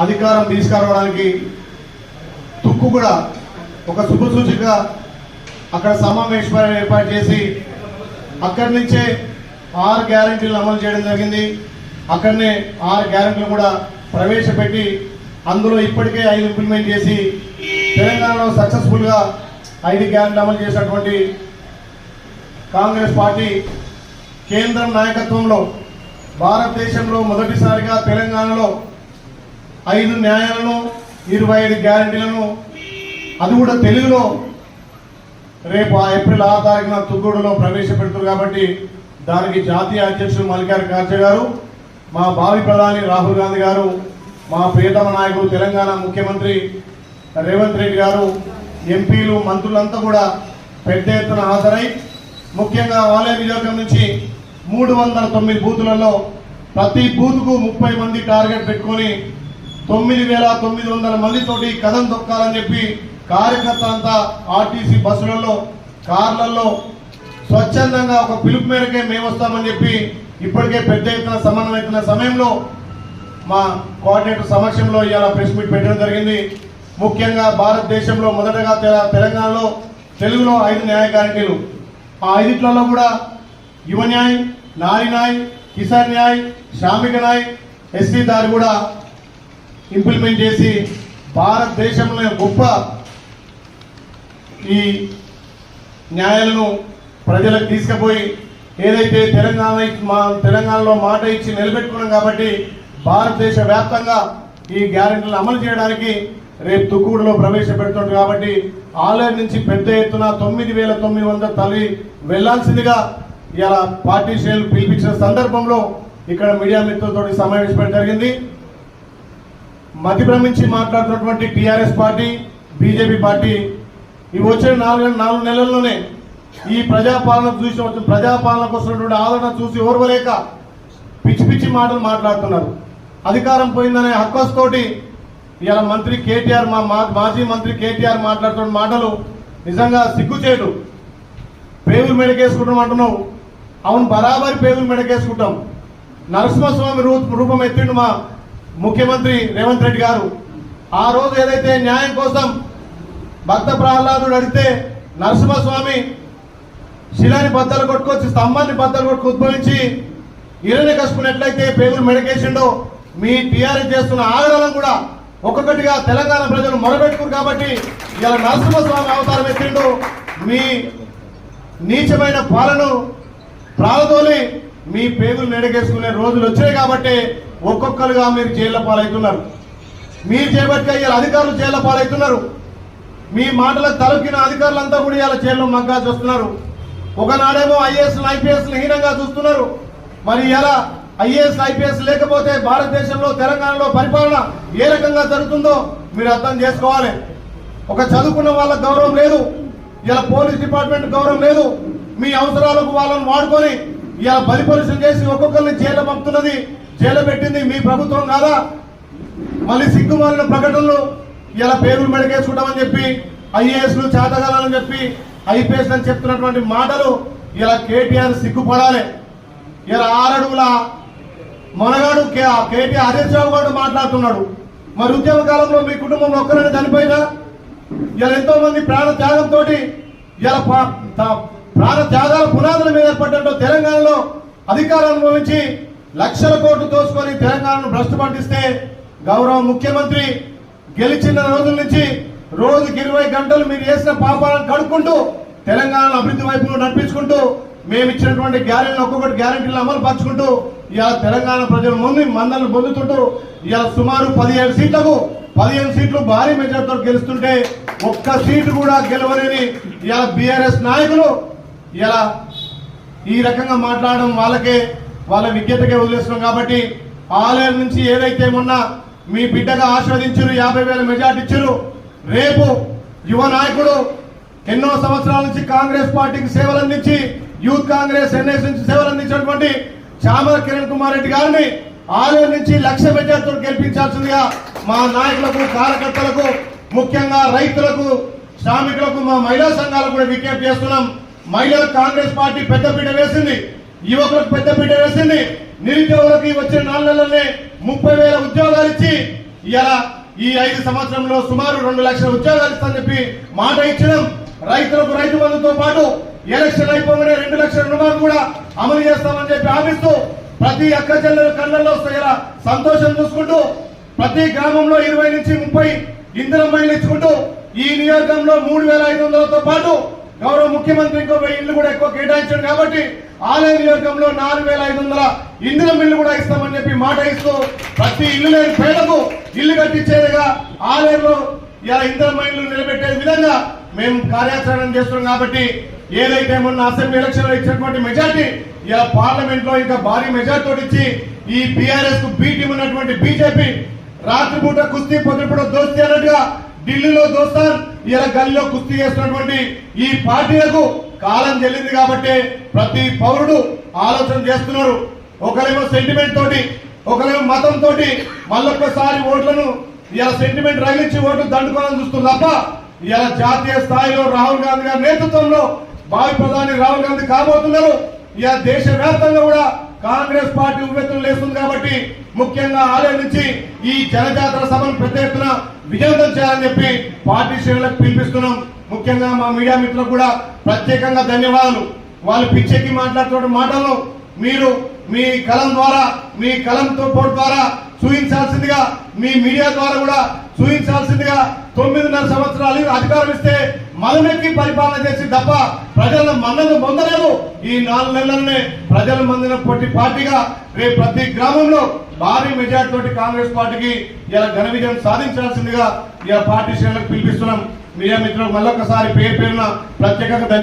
అధికారం తీసుకురావడానికి తుక్కు కూడా ఒక శుభసూచిగా అక్కడ సమావేశం ఏర్పాటు చేసి అక్కడి నుంచే ఆరు గ్యారెంటీలు అమలు చేయడం జరిగింది. అక్కడనే ఆరు గ్యారెంటీలు కూడా ప్రవేశపెట్టి అందులో ఇప్పటికే ఐదు ఇంప్లిమెంట్ చేసి తెలంగాణలో సక్సెస్ఫుల్గా ఐదు గ్యారంటీ అమలు చేసినటువంటి కాంగ్రెస్ పార్టీ కేంద్రం నాయకత్వంలో భారతదేశంలో మొదటిసారిగా తెలంగాణలో ఐదు న్యాయాలను ఇరవై ఐదు గ్యారంటీలను అది కూడా తెలుగులో. రేపు ఆ ఏప్రిల్ ఆరు తారీఖున తుగ్గూడులో ప్రవేశపెడుతున్నారు కాబట్టి దానికి జాతీయ అధ్యక్షుడు మల్లికార్జున ఖార్గే గారు మా భావి ప్రధాని రాహుల్ గాంధీ గారు మా ప్రియతమ నాయకుడు తెలంగాణ ముఖ్యమంత్రి రేవంత్ రెడ్డి గారు ఎంపీలు మంత్రులంతా కూడా పెద్ద ఎత్తున హాజరై ముఖ్యంగా ఆలయ నియోజకం నుంచి మూడు వందల తొమ్మిది బూతులలో ప్రతి బూత్కు ముప్పై మంది టార్గెట్ పెట్టుకొని తొమ్మిది వేల తొమ్మిది వందల మందితోటి కథం తొక్కాలని చెప్పి కార్యకర్తలంతా ఆర్టీసీ బస్సులలో కార్లలో స్వచ్ఛందంగా ఒక పిలుపు మేరకే మేము వస్తామని చెప్పి ఇప్పటికే పెద్ద ఎత్తున సమన్వయతున్న సమయంలో మా కోఆర్డినేటర్ సమక్షంలో ఇవాళ ప్రెస్ మీట్ పెట్టడం జరిగింది. ముఖ్యంగా భారతదేశంలో మొదటగా తెల- తెలంగాణలో తెలుగులో ఐదు న్యాయ గ్యారంటీలు. ఆ ఐదిట్లలో కూడా యువ న్యాయ్ నారి న్యాయ్ కిసాన్ న్యాయ్ శ్రామిక న్యాయ్ ఎస్సీ దారి కూడా ఇంప్లిమెంట్ చేసి భారతదేశంలో గొప్ప ఈ న్యాయాలను ప్రజలకు తీసుకుపోయి ఏదైతే తెలంగాణ మా తెలంగాణలో మాట ఇచ్చి నిలబెట్టుకున్నాం కాబట్టి భారతదేశ వ్యాప్తంగా ఈ గ్యారెంటీలను అమలు చేయడానికి రేపు తుక్కుడులో ప్రవేశపెడుతుంది కాబట్టి ఆలయం నుంచి పెద్ద ఎత్తున తొమ్మిది వేల తొమ్మిది వందల తల్లి వెళ్ళాల్సిందిగా ఇలా పార్టీ శ్రేణులు పిలిపించిన సందర్భంలో ఇక్కడ మీడియా మిత్రులతో సమావేశం జరిగింది. మతిభ్రమించి మాట్లాడుతున్నటువంటి టిఆర్ఎస్ పార్టీ బీజేపీ పార్టీ ఇవి వచ్చిన నాలుగు నాలుగు నెలల్లోనే ఈ ప్రజాపాలన చూసి ప్రజాపాలన ప్రజాపాలనకు వస్తున్నటువంటి ఆదరణ చూసి ఓర్వలేక పిచ్చి పిచ్చి మాటలు మాట్లాడుతున్నారు. అధికారం పోయిందనే హక్కస్ తోటి ఇవాళ మంత్రి కేటీఆర్ మా మా- మాజీ మంత్రి కేటీఆర్ మాట్లాడుతున్న మాటలు నిజంగా సిగ్గుచేటు. పేగులు మెడకేసుకుంటాం అంటున్నావు. అవును బరాబరి పేగులు మెడకేసుకుంటాం. నరసింహస్వామి రూపం ఎత్తిండు మా ముఖ్యమంత్రి రేవంత్ రెడ్డి గారు ఆ రోజు ఏదైతే న్యాయం కోసం భక్త ప్రహ్లాదుడు అడిగితే నరసింహస్వామి శిలాని బద్దలు కొట్టుకొచ్చి స్తంభాన్ని బద్దలు కొట్టుకు ఉద్భవించి ఇరని కసుకున్నట్లయితే పేగులు మెడకేసిండో మీ టీఆర్ఎస్ చేస్తున్న ఆగడాలను కూడా ఒక్కొక్కటిగా తెలంగాణ ప్రజలు మొరబెట్టుకురు కాబట్టి ఇలా నరసింహస్వామి అవతారం ఎత్తిండు. మీ నీచమైన పాలను ప్రాలతోలి మీ పేగులు నెడగేసుకునే రోజులు వచ్చాయి కాబట్టి ఒక్కొక్కరుగా మీరు జైళ్ళ పాలవుతున్నారు మీరు చేపట్టుగా ఇలా అధికారులు జైళ్ళ పాలవుతున్నారు మీ మాటలకు తలకిన అధికారులంతా కూడా ఇలా జైల్లో మగ్గా చూస్తున్నారు. ఒకనాడేమో ఐఏఎస్ ఐపీఎస్ హీనంగా చూస్తున్నారు. మరి ఎలా ఐఏఎస్ ఐపీఎస్ లేకపోతే భారతదేశంలో తెలంగాణలో పరిపాలన ఏ రకంగా జరుగుతుందో మీరు అర్థం చేసుకోవాలి. ఒక చదువుకున్న వాళ్ళ గౌరవం లేదు. ఇలా పోలీస్ డిపార్ట్మెంట్ గౌరవం లేదు. మీ అవసరాలకు వాళ్ళని వాడుకొని ఇలా బలిపరుషం చేసి ఒక్కొక్కరిని జైలు పంపుతున్నది జైలు పెట్టింది మీ ప్రభుత్వం కాదా? మళ్ళీ సిగ్గుమాలిన ప్రకటనలు ఇలా పేర్లు మెడకేసుకుంటామని చెప్పి ఐఏఎస్లు చేతగలని చేతగాలని చెప్పి ఐపీఎస్ అని చెప్తున్నటువంటి మాటలు ఇలా కేటీఆర్ సిగ్గుపడాలి. ఇలా ఆరడుగుల మనగాడు కే- కేటీఆర్ హరీష్ రావు గారు మాట్లాడుతున్నాడు. మరి ఉద్యమ కాలంలో మీ కుటుంబంలో ఒక్కరైనా చనిపోయినా ఇలా ఎంతో మంది ప్రాణ త్యాగంతో ఇలా ప్రాణ త్యాగాల పునాదుల మీద ఏర్పడ్డట్టు తెలంగాణలో అధికారం అనుభవించి లక్షల కోట్లు దోసుకొని తెలంగాణను భ్రష్టు పట్టిస్తే గౌరవ ముఖ్యమంత్రి గెలిచిన రోజుల నుంచి రోజుకి ఇరవై గంటలు మీరు చేసిన పాపాలను కడుక్కుంటూ తెలంగాణ అభివృద్ధి వైపు నడిపించుకుంటూ మేము ఇచ్చినటువంటి గ్యారెంటీలు ఒక్కొక్కటి గ్యారెంటీలు అమలు పరుచుకుంటూ ఇలా తెలంగాణ ప్రజల ముందు మందలను పొందుతుంటూ ఇలా సుమారు పదిహేడు సీట్లకు పదిహేను సీట్లు భారీ మెజార్టీతో గెలుస్తుంటే ఒక్క సీటు కూడా గెలవలేని ఇలా బీఆర్ఎస్ నాయకులు ఇలా ఈ రకంగా మాట్లాడడం వాళ్ళకే వాళ్ళ విజ్ఞతకే వదిలేస్తున్నాం కాబట్టి ఆలయం నుంచి ఏదైతే మొన్న మీ బిడ్డగా ఆస్వాదించారు యాభై వేల మెజార్టీ ఇచ్చారు రేపు యువ నాయకుడు ఎన్నో సంవత్సరాల నుంచి కాంగ్రెస్ పార్టీకి సేవలు అందించి యూత్ కాంగ్రెస్ ఎన్ఎస్ నుంచి సేవలు అందించినటువంటి చామల కిరణ్ కుమార్ రెడ్డి గారిని ఆలయం నుంచి లక్ష మెజార్టీతో గెలిపించాల్సిందిగా మా నాయకులకు కార్యకర్తలకు ముఖ్యంగా రైతులకు శ్రామికులకు మా మహిళా సంఘాలకు కూడా విజ్ఞప్తి చేస్తున్నాం. మహిళలకు కాంగ్రెస్ పార్టీ పెద్దపీట వేసింది. యువకులకు పెద్దపీట వేసింది. నిరుద్యోగులకి వచ్చిన నాలుగు నెలలనే ముప్పై వేల ఉద్యోగాలు ఇచ్చి ఇలా ఈ ఐదు సంవత్సరంలో సుమారు రెండు లక్షల ఉద్యోగాలు ఇస్తామని చెప్పి మాట ఇచ్చడం రైతులకు రైతు బంధుతో పాటు ఎలక్షన్ అయిపోగానే రెండు లక్షల రుణాలు కూడా అమలు చేస్తామని చెప్పి హామీస్తూ ప్రతి అక్క చెల్లెల కళ్ళల్లో ఇలా సంతోషం చూసుకుంటూ ప్రతి గ్రామంలో ఇరవై నుంచి ముప్పై ఇంధనం మైలు ఇచ్చుకుంటూ ఈ నియోజకంలో మూడు వేల ఐదు వందలతో పాటు ముఖ్యమంత్రి ఇంకో వెయ్యి ఇల్లు కూడా ఎక్కువ కేటాయించాడు కాబట్టి ఆలయ నియోజకంలో నాలుగు వేల ఐదు వందల ఇంధనం ఇల్లు కూడా ఇస్తామని చెప్పి మాట ఇస్తూ ప్రతి ఇల్లు లేని పేదకు ఇల్లు కట్టించేదిగా ఆలయంలో ఇలా ఇంధనం మైళ్ళు నిలబెట్టే విధంగా మేము కార్యాచరణ చేస్తున్నాం కాబట్టి ఏదైతే మొన్న అసెంబ్లీ ఎలక్షన్లో ఇచ్చినటువంటి మెజార్టీ ఇలా పార్లమెంట్లో ఇంకా భారీ మెజార్టీ ఇచ్చి ఈ బీఆర్ఎస్కు బీటీ ఉన్నటువంటి బీజేపీ రాత్రిపూట కుస్తీ పొద్దుపూట దోస్తి అన్నట్టుగా ఢిల్లీలో దోస్తాన్ ఇలా గల్లీలో కుస్తీ చేస్తున్నటువంటి ఈ పార్టీలకు కాలం చెల్లింది కాబట్టి ప్రతి పౌరుడు ఆలోచన చేస్తున్నారు. ఒకరేమో సెంటిమెంట్ తోటి ఒకరేమో మతం తోటి మళ్ళొక్కసారి ఓట్లను ఇలా సెంటిమెంట్ రగిలించి ఓట్లు దండుకోవాలని చూస్తుంది తప్ప ఇలా జాతీయ స్థాయిలో రాహుల్ గాంధీ గారి నేతృత్వంలో భావి ప్రధాని రాహుల్ గాంధీ కాబోతున్నారు. ఇలా దేశవ్యాప్తంగా కూడా కాంగ్రెస్ పార్టీ ఉవ్వెత్తులు లేస్తుంది కాబట్టి ముఖ్యంగా ఆలయం నుంచి ఈ జనజాతర సభను పెద్ద ఎత్తున విజయవంతం చేయాలని చెప్పి పార్టీ శ్రేణులకు పిలిపిస్తున్నాం. ముఖ్యంగా మా మీడియా మిత్రులకు కూడా ప్రత్యేకంగా ధన్యవాదాలు. వాళ్ళు పిచ్చెక్కి మాట్లాడుతున్న మాటలను మీరు మీ కలం ద్వారా మీ కలంతో తోపోటు ద్వారా చూపించాల్సిందిగా మీ మీడియా ద్వారా కూడా చూపించాల్సిందిగా తొమ్మిదిన్నర సంవత్సరాలు అధికారం ఇస్తే మలమెక్కి పరిపాలన చేసి తప్ప ప్రజల మన్నను పొందలేదు ఈ నాలుగు నెలలనే ప్రజల మందిన పొట్టి పార్టీగా రేపు ప్రతి గ్రామంలో భారీ మెజార్టీ తోటి కాంగ్రెస్ పార్టీకి ఇలా ఘన విజయం సాధించాల్సిందిగా ఇలా పార్టీ శ్రేణులకు పిలిపిస్తున్నాం. మీడియా మిత్రులకు మళ్ళొకసారి పేరు పేరున ప్రత్యేకంగా